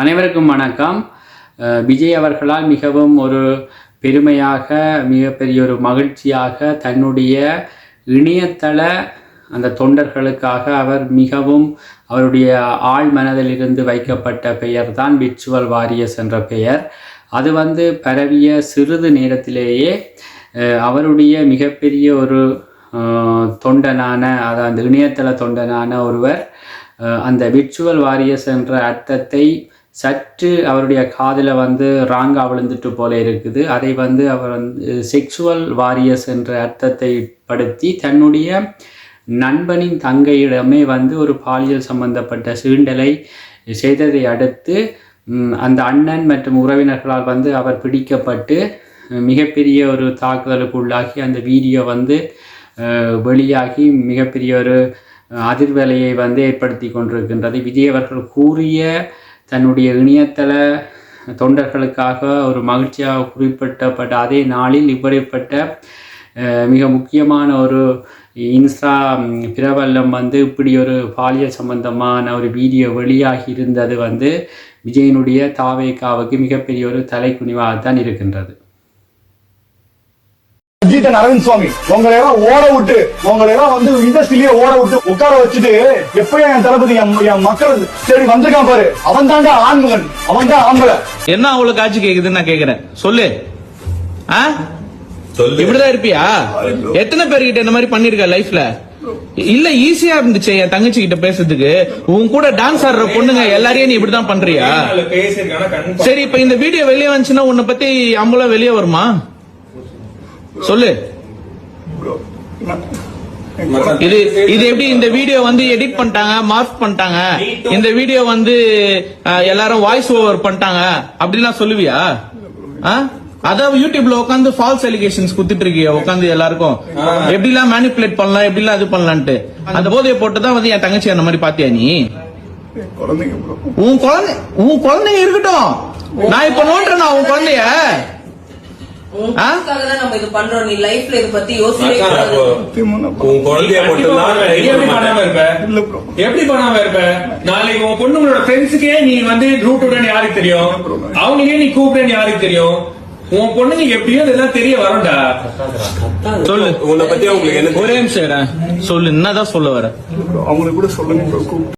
அனைவருக்கும் வணக்கம். விஜய் அவர்களால் மிகவும் ஒரு பெருமையாக மிகப்பெரிய ஒரு மகிழ்ச்சியாக தன்னுடைய இணையதள அந்த தொண்டர்களுக்காக அவர் மிகவும் அவருடைய ஆழ் மனதிலிருந்து வைக்கப்பட்ட பெயர் தான் விர்ச்சுவல் வாரியஸ் என்ற பெயர். அது வந்து பரவிய சிறிது நேரத்திலேயே அவருடைய மிகப்பெரிய ஒரு தொண்டனான அதாவது அந்த இணையதள தொண்டனான ஒருவர் அந்த விர்ச்சுவல் வாரியர்ஸ் என்ற அர்த்தத்தை சற்று அவருடைய காதில் வந்து ராங்கா விழுந்துட்டு போல இருக்குது. அதை வந்து அவர் வந்து செக்ஷுவல் வாரியர்ஸ் என்ற அர்த்தத்தை படுத்தி தன்னுடைய நண்பனின் தங்கையிடமே வந்து ஒரு பாலியல் சம்பந்தப்பட்ட சீண்டலை செய்ததை அடுத்து அந்த அண்ணன் மற்றும் உறவினர்களால் வந்து அவர் பிடிக்கப்பட்டு மிகப்பெரிய ஒரு தாக்குதலுக்கு உள்ளாகி அந்த வீடியோ வந்து வெளியாகி மிகப்பெரிய ஒரு அதிர்வலையை வந்து ஏற்படுத்தி கொண்டிருக்கின்றது. விஜய் அவர்கள் கூறிய தன்னுடைய இணையதள தொண்டர்களுக்காக ஒரு மகிழ்ச்சியாக குறிப்பிட்டப்பட்ட அதே நாளில் இப்படிப்பட்ட மிக முக்கியமான ஒரு இன்ஸ்டா பிரபலம் வந்து இப்படி ஒரு பாலியல் சம்பந்தமான ஒரு வீடியோ வெளியாகி இருந்தது வந்து விஜயனுடைய தாவேக்காவுக்கு மிகப்பெரிய ஒரு தலைக்குனிவாகத்தான் இருக்கின்றது. அஜித் அரவிந்த் சுவாமி. உங்களை எல்லாம் ஓட விட்டு உங்களை எல்லாம் வந்து இண்டஸ்ட்ரியிலேயே ஓட விட்டு உட்கார வச்சுட்டு எப்பயும் என் தளபதி என் என் மக்கள் சரி வந்திருக்கான் பாரு. அவன் தாண்டா ஆண்மகன். அவன் தான் ஆம்பளை. என்ன அவ்வளவு காட்சி கேக்குதுன்னு நான் கேக்குறேன். சொல்லு. ஆ? இப்படிதான் இருப்பியா? எத்தனை பேர்கிட்ட இந்த மாதிரி பண்ணிருக்க லைஃப்ல? இல்ல ஈஸியா இருந்துச்சு என் தங்கச்சி கிட்ட பேசுறதுக்கு. உன் கூட டான்ஸ் ஆடுற பொண்ணுங்க எல்லாரையும் நீ இப்படிதான் பண்றியா? சரி இப்ப இந்த வீடியோ வெளியே வந்துச்சுன்னா உன்னை பத்தி அம்பலம் வெளியே வருமா? சொல்லு. இது இது எப்படி இந்த வீடியோ வந்து எடிட் பண்ணிட்டாங்க மார்க் பண்ணிட்டாங்க? இந்த வீடியோ வந்து எல்லாரும் வாய்ஸ் ஓவர் பண்ணிட்டாங்க அப்படிலாம் சொல்லுவியா? அதான் யூடியூப்ல உட்காந்து ஃபால்ஸ் எலிகேஷன்ஸ் குத்துட்டு இருக்கிய உட்காந்து எல்லாருக்கும். எப்படிலாம் மேனிபுலேட் பண்ணலாம் எப்படிலாம் இது பண்ணலான்ட்டு. அந்த போதையை போட்டு தான் வந்து என் தங்கச்சி அந்த மாதிரி பாத்தியா நீ. உன் குழந்தை உன் குழந்தைங்க இருக்கட்டும். நான் இப்ப நோண்டுறேன் உன் குழந்தைய. எப்படி பண்ணாம இருப்ப? நாளைக்கு உன் பொண்ணுங்களோட ஃப்ரெண்ட்ஸுக்கே நீ வந்து ரூட் உடனே யாருக்கு தெரியும்? அவங்களுக்கே நீ கூப்பிட்டேன்னு யாருக்கு தெரியும்? உன் பொண்ணுங்க எப்படியோ இதெல்லாம் தெரிய வரும்டா. சொல்லு. உன்னை பத்தி உங்களுக்கு என்ன ஒரே நிமிஷம். சொல்லு என்னதான் சொல்ல வர. அவங்களுக்கு கூட சொல்லுங்க.